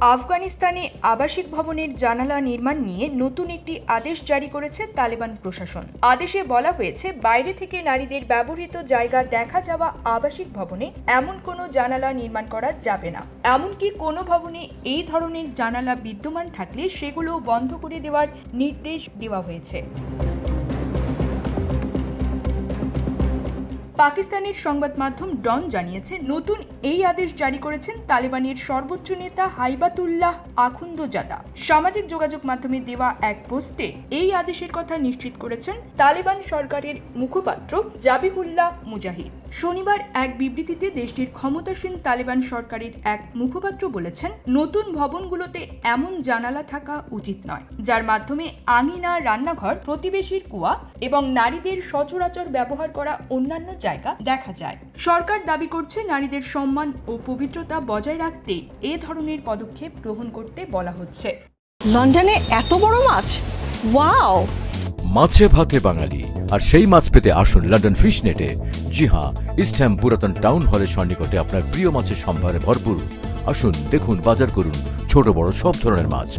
আফগানিস্তানে আবাসিক ভবনের জানালা নির্মাণ নিয়ে নতুন একটি আদেশ জারি করেছে তালেবান প্রশাসন। আদেশে বলা হয়েছে, বাইরে থেকে নারীদের ব্যবহৃত জায়গা দেখা যাওয়া আবাসিক ভবনে এমন কোনো জানালা নির্মাণ করা যাবে না। এমনকি কোনো ভবনে এই ধরনের জানালা বিদ্যমান থাকলে সেগুলো বন্ধ করে দেওয়ার নির্দেশ দেওয়া হয়েছে। পাকিস্তানের সংবাদ মাধ্যম ডন জানিয়েছে, নতুন এই আদেশ জারি করেছেন তালেবানের সর্বোচ্চ নেতা হাইবাতুল্লাহ আখুন্দজাদা। সামাজিক যোগাযোগ মাধ্যমে দেওয়া এক পোস্টে এই আদেশের কথা নিশ্চিত করেছেন তালেবান সরকারের মুখপাত্র জাবিহুল্লাহ মুজাহিদ। শনিবার এক বিবৃতিতে দেশটির ক্ষমতাসীন তালেবান সরকারের এক মুখপাত্র বলেছেন, নতুন ভবনগুলোতে এমন জানালা থাকা উচিত নয়, যার মাধ্যমে আঙিনা, রান্নাঘর, প্রতিবেশীর কুয়া এবং নারীদের সচরাচর ব্যবহার করা অন্যান্য জায়গা দেখা যায়। সরকার দাবি করছে নারীদের সম্মান ও পবিত্রতা বজায় রাখতে এ ধরনের পদক্ষেপ গ্রহণ করতে বলা হচ্ছে। লন্ডনে এত বড় মাছ? ওয়াও! মাছে ভাতে বাঙালি আর সেই মাছ পেতে আসুন লন্ডন ফিশ নেটে জি হ্যাঁ ইস্টহ্যাম পুরাতন টাউন হলের সন্নিকটে আপনার প্রিয় মাছের সম্ভারে ভরপুর। আসুন দেখুন বাজার করুন ছোট বড় সব ধরনের মাছ।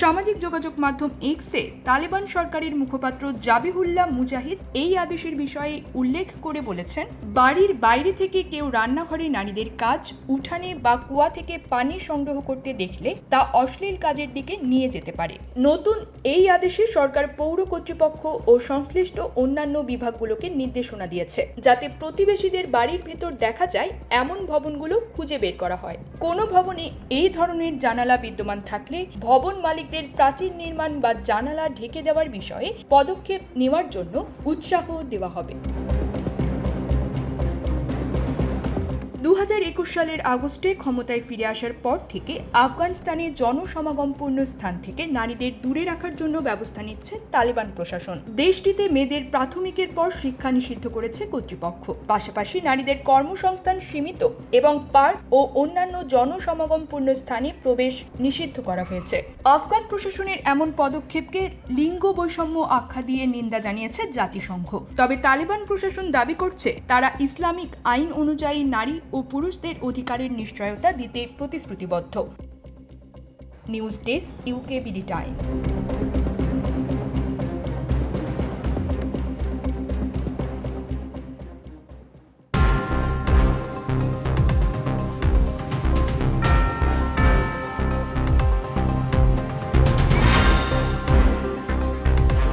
সামাজিক যোগাযোগ মাধ্যম এক্সে তালেবান সরকারের মুখপাত্র জাবিহুল্লাহ মুজাহিদ এই আদেশের বিষয়ে উল্লেখ করে বলেছেন, বাড়ির বাইরে থেকে কেউ রান্নাঘরে নারীদের কাজ, উঠানে বা কুয়া থেকে পানি সংগ্রহ করতে দেখলে তা অশ্লীল কাজের দিকে নিয়ে যেতে পারে। নতুন এই আদেশে সরকার পৌর কর্তৃপক্ষ ও সংশ্লিষ্ট অন্যান্য বিভাগগুলোকে নির্দেশনা দিয়েছে, যাতে প্রতিবেশীদের বাড়ির ভেতর দেখা যায় এমন ভবনগুলো খুঁজে বের করা হয়। কোনো ভবনে এই ধরনের জানালা বিদ্যমান থাকলে ভবন মালিকদের প্রাচীর নির্মাণ বা জানালা ঢেকে দেওয়ার বিষয়ে পদক্ষেপ নেওয়ার জন্য উৎসাহ দেওয়া হবে। সালের আগস্টে ক্ষমতায় ফিরে আসার পর থেকে আফগানিস্তানে জনসমাগমপূর্ণ স্থান থেকে নারীদের দূরে রাখার জন্য ব্যবস্থা নিচ্ছে তালেবান প্রশাসন। দেশটিতে মেয়েদের প্রাথমিকের পর শিক্ষা নিষিদ্ধ করেছে কর্তৃপক্ষ। পাশাপাশি নারীদের কর্মসংস্থান সীমিত এবং পার্ক ও অন্যান্য জনসমাগমপূর্ণ স্থানে প্রবেশ নিষিদ্ধ করা হয়েছে। আফগান প্রশাসনের এমন পদক্ষেপকে লিঙ্গ বৈষম্য আখ্যা দিয়ে নিন্দা জানিয়েছে জাতিসংঘ। তবে তালেবান প্রশাসন দাবি করছে, তারা ইসলামিক আইন অনুযায়ী নারী ও পুরুষদের অধিকারের নিশ্চয়তা দিতে প্রতিশ্রুতিবদ্ধ। News desk UK BD Times